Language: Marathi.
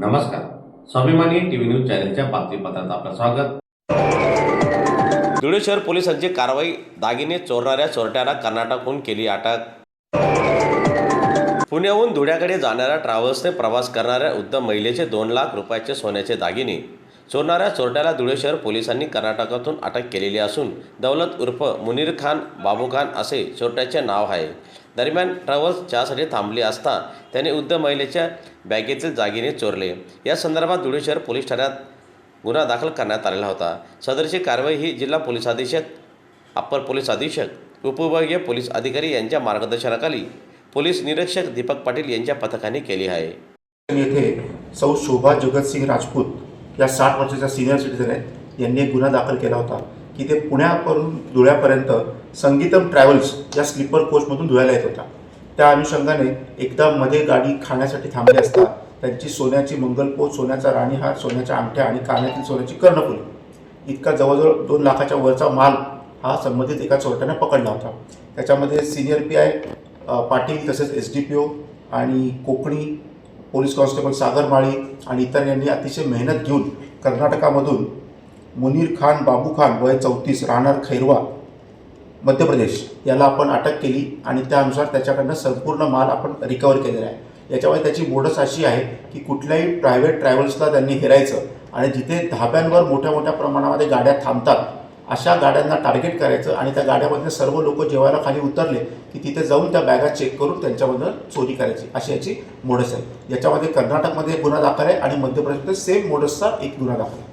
नमस्कार. स्वाभिमानी टीव्ही न्यूज चॅनलच्या बातमीपत्रात आपलं स्वागत. धुळे शहर पोलिसांची कारवाई दागिने चोरणाऱ्या चोरट्याला कर्नाटकहून केली अटक. पुण्याहून धुळ्याकडे जाणाऱ्या ट्रॅव्हल्सने प्रवास करणाऱ्या उद्धम महिलेचे दोन लाख रुपयाचे सोन्याचे दागिने. चोरणाऱ्या चोरट्याला धुळे शहर पोलिसांनी कर्नाटकातून अटक केलेली असून दौलत उर्फ मुनीर खान बाबू खान असे चोरट्याचे नाव आहे. दरम्यान ट्रॅव्हल्स चहासाठी थांबली असता त्याने उद्ध महिलेच्या बॅगेतील जागिने चोरले. या संदर्भात धुळे शहर पोलीस ठाण्यात गुन्हा दाखल करण्यात आलेला होता. सदरची कारवाई ही जिल्हा पोलीस अधीक्षक अप्पर पोलीस अधीक्षक उपविभागीय पोलीस अधिकारी यांच्या मार्गदर्शनाखाली पोलीस निरीक्षक दीपक पाटील यांच्या पथकाने केली आहे. येथे सौ शोभा जगतसिंग राजपूत या साठ वर्षाच्या सिनियर सिटीजन आहेत. यांनी एक गुन्हा दाखल केला होता की ते पुण्यापासून धुळ्यापर्यंत संगीतम ट्रॅव्हल्स या स्लीपर कोचमधून धुळ्याला येत होता. त्या अनुषंगाने एकदा मध्ये गाडी खाण्यासाठी थांबली असता त्यांची सोन्याची मंगलपोत सोन्याचा राणीहार सोन्याच्या अंगठ्या आणि कानातील सोन्याची कर्णफुली. इतका जवळजवळ दोन लाखाच्या वरचा माल हा संबंधित एका चोरट्याने पकडला होता. त्याच्यामध्ये सिनियर पी आय पाटील तसेच एस डी पी ओ आणि कोकणी पोलीस कॉन्स्टेबल सागर माळी आणि इतर यांनी अतिशय मेहनत घेऊन कर्नाटकामधून मुनीर खान बाबू खान वय चौतीस राहणार खैरवा मध्य प्रदेश याला आपण अटक केली आणि त्यानुसार त्याच्याकडनं संपूर्ण माल आपण रिकवर केलेला आहे. याच्यामुळे त्याची मोडस अशी आहे की कुठल्याही प्रायव्हेट ट्रॅव्हल्सला त्यांनी हिरायचं आणि जिथे धाब्यांवर मोठ्या मोठ्या प्रमाणामध्ये गाड्या थांबतात अशा गाड्यांना टार्गेट करायचं आणि त्या गाड्यामधले सर्व लोक जेवायला खाली उतरले की तिथे जाऊन त्या बॅगा चेक करून त्यांच्यामधनं चोरी करायची. अशी याची मोडस आहे. याच्यामध्ये कर्नाटकमध्ये एक गुन्हा दाखल आहे आणि मध्य प्रदेशमध्ये सेम मोडसचा एक गुन्हा दाखल आहे.